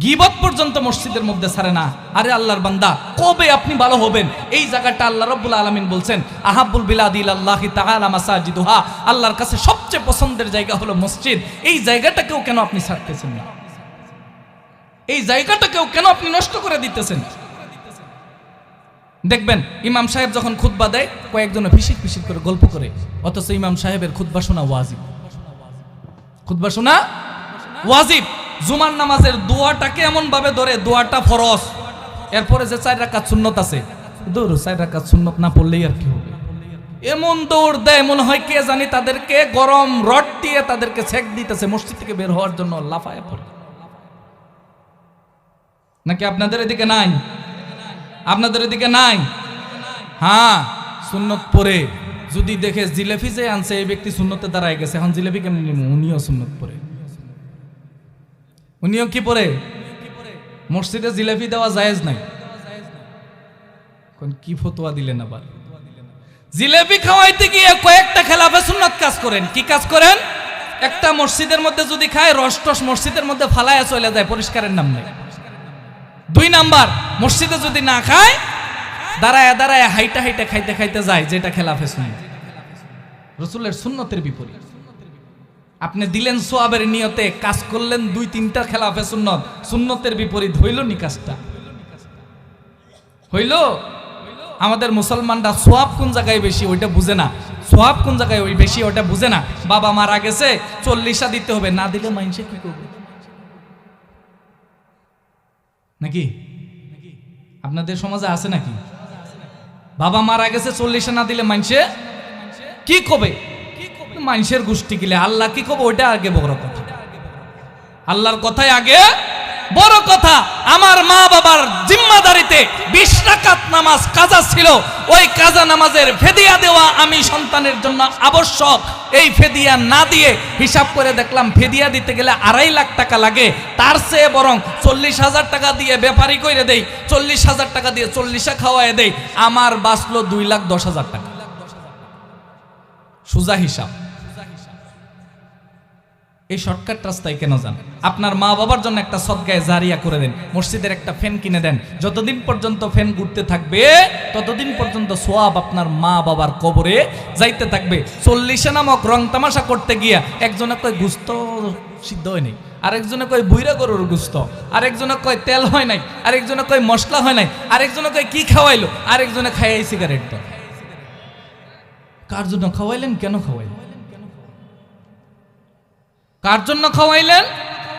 গিবত পর্যন্ত মসজিদের মধ্যে ছাড়ে না। আরে আল্লাহর বান্দা, কবে আপনি ভালো হবেন? এই জায়গাটা আল্লাহ রব্বুল আলমিন বলছেন আহাবুল বিলাদিল আল্লাহি তাআলা মাসাজিদুহা। আল্লাহর কাছে সবচেয়ে পছন্দের জায়গা হলো মসজিদ। এই জায়গাটাকেও কেন আপনি ছাড়তেছেন না? এই জায়গাটাকেও কেন আপনি নষ্ট করে দিতেছেন? দেখবেন, ইমাম সাহেব যখন খুতবা দেয়, কয়েকজন ফিসিক ফিসিক করে গল্প করে। অথচ ইমাম সাহেবের খুতবা শোনা ওয়াজিব। খুতবা শোনা ওয়াজিব। জুমার নামাজের দোয়াটাকে এমন ভাবে ধরে, দোয়াটা ফরস এরপরে যে চার রাকাত সুন্নত আছে, দৌড়, চার রাকাত সুন্নত না পড়লেই আর কি হবে? এমন দৌড় দেয়, মনে হয় কে জানি তাদেরকে গরম রড দিয়ে তাদেরকে ছেক দিতেছে, মসজিদ থেকে বের হওয়ার জন্য লাফায় পড়ে। নাকি আপনাদের এদিকে নাই? আপনাদের এদিকে নাই? হ্যাঁ সুন্নত পরে যদি দেখে জিলেপি যে আনছে, এই ব্যক্তি সুন্নতে দাঁড়ায় গেছে। এখন জিলেপি নিব উনিও সুন্নত পরে উনিও কি পরে মসজিদে জিলেপি দেওয়া জায়েজ নাই? কি ফতোয়া দিলেন আবার? জিলেপি খাওয়াইতে গিয়ে কয়েকটা খেলাফে সুন্নত কাজ করেন। কি কাজ করেন? একটা মসজিদের মধ্যে যদি খায় রস টস মসজিদের মধ্যে ফালায় চলে যায়, পরিষ্কারের নাম নেই। দুই নাম্বার, মসজিদে যদি না খায়, দাঁড়ায় দাঁড়ায় হাইটা হাইটা খাইতে খাইতে যায়, যেটা খেলাফে সুন্নত। রসুলের সুন্নতের বিপরীত। আপনি দিলেন সোয়াবের নিয়তে, কাজ করলেন দুই তিনটা খেলাফে সুন্নত, সুন্নতের বিপরীত হইল নি কাজটা হইল? আমাদের মুসলমানরা সোয়াব কোন জায়গায় বেশি, ওইটা বুঝে না। সোয়াব কোন জায়গায় ওই বেশি, ওইটা বুঝে না। বাবা মারা গেছে, চল্লিশা দিতে হবে, না দিলে মাইনসে কি করবে? নাকি? আপনাদের সমাজে আছে নাকি? বাবা মারা গেছে, চল্লিশে না দিলে মাইনসে কি কবে মানুষের গোষ্ঠী কিলে আল্লাহ কি কবে? ওইটা আগে বড় কথা। আল্লাহর কথাই আগে বড় কথা। আমার মা বাবার জিম্মাদারিতে বিশ রাকাত নামাজ কাজা ছিল। ওই কাজা নামাজের ফেদিয়া দেওয়া আমি সন্তানের জন্য আবশ্যক। এই ফেদিয়া না দিয়ে হিসাব করে দেখলাম ফেদিয়া দিতে গেলে আড়াই লাখ টাকা লাগে। তার চেয়ে বরং চল্লিশ হাজার টাকা দিয়ে ব্যাপারি করে দেই। চল্লিশ হাজার টাকা দিয়ে চল্লিশে খাওয়ায় দেই। আমার বাঁচলো দুই লাখ দশ হাজার টাকা। সুজা হিসাব। এই শর্টকাট রাস্তায় কেন যান? আপনার মা বাবার জন্য একটা সদগায় জারিয়া করে দেন, মসজিদের একটা ফ্যান কিনে দেন। যতদিন পর্যন্ত ফ্যান ঘুরতে থাকবে, ততদিন পর্যন্ত সোয়াব আপনার মা বাবার কবরে যাইতে থাকবে। চল্লিশে নামক রং তামাশা করতে গিয়া একজনে কয়, গুস্ত সিদ্ধ হয় নাই। আরেকজনে কয় বুইরা গরুর গুস্ত। আরেকজনে কয়, তেল হয় নাই। আরেকজনে কয়, মশলা হয় নাই। আরেকজনে কয়, কি খাওয়াইলো? আরেকজনে খাইয়াই সিগারেট তো কার জন্য খাওয়াইলেন? কেন খাওয়াইলেন? কার জন্য খাওয়াইলেন?